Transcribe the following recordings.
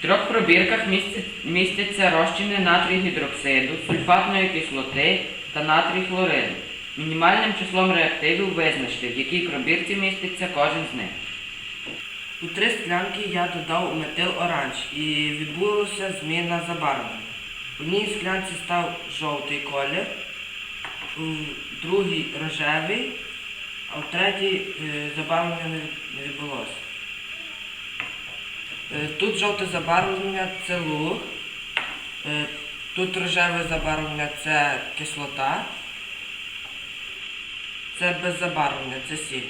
В трьох пробірках містять- містяться розчини натрій гідроксиду, сульфатної кислоти та натрій хлориду. Мінімальним числом реактивів визначте, в якій пробірці міститься кожен з них. У три склянки я додав метил оранж і відбулася зміна забарвлення. В одній склянці став жовтий колір, у другій рожевий, а в третій е, забарвлення не відбулося. Е, Тут жовте забарвлення це луг, е, тут рожеве забарвлення це кислота, це без забарвлення, це сіль.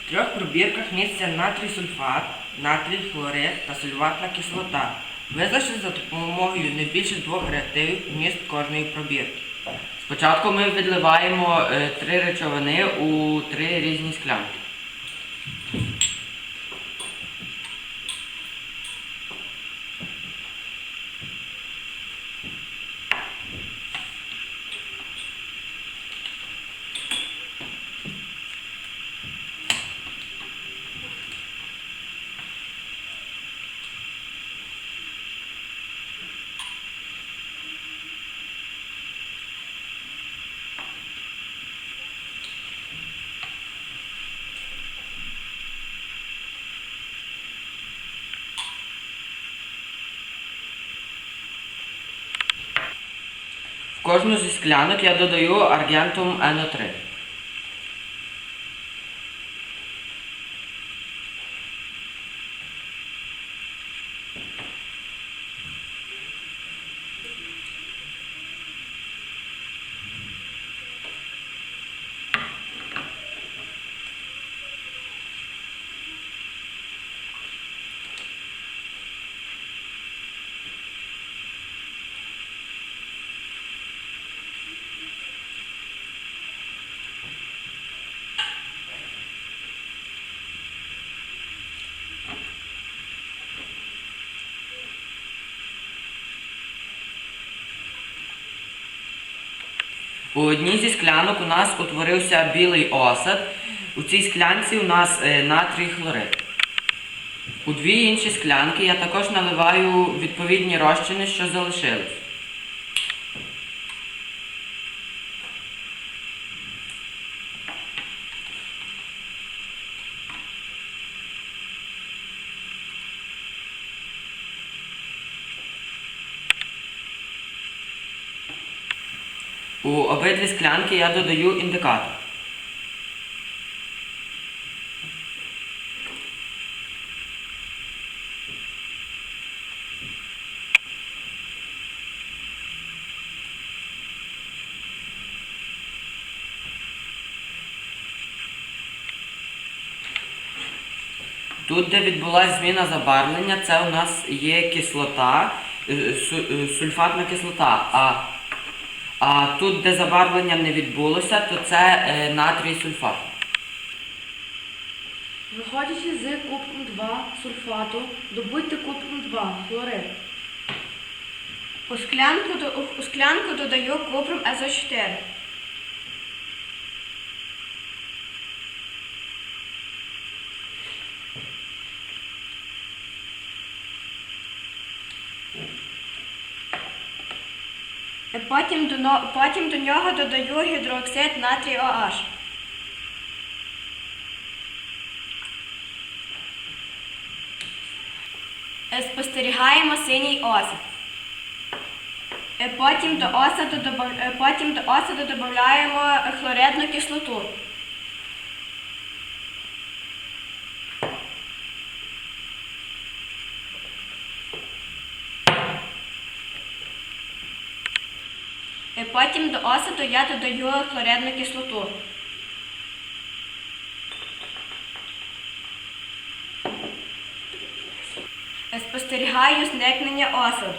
В трьох пробірках містяться натрій сульфат, натрій хлорид та сульфатна кислота. Визначте за допомогою не більше двох реактивів вміст кожної пробірки. Спочатку ми відливаємо е, три речовини у три різні склянки. Кожну зі склянок я додаю аргентум НО3. У одній зі склянок у нас утворився білий осад. У цій склянці у нас е, натрій хлорид. У дві інші склянки я також наливаю відповідні розчини, що залишились. У обидві склянки я додаю індикатор. Тут, де відбулася зміна забарвлення, це у нас є кислота, е, е, сульфатна кислота. А, а тут, де забарвлення не відбулося, то це е, натрій сульфат. Виходячи з купрум 2 сульфату, добудьте купрум 2 хлорид. У склянку, у склянку додаю купрум СО4. Потім до, потім до нього додаю гідроксид натрій OH. Е, Спостерігаємо синій осад. Е, Потім до осаду, е, потім до осаду додаємо хлоридну кислоту. Потім до осаду я додаю хлоридну кислоту. Спостерігаю зникнення осаду.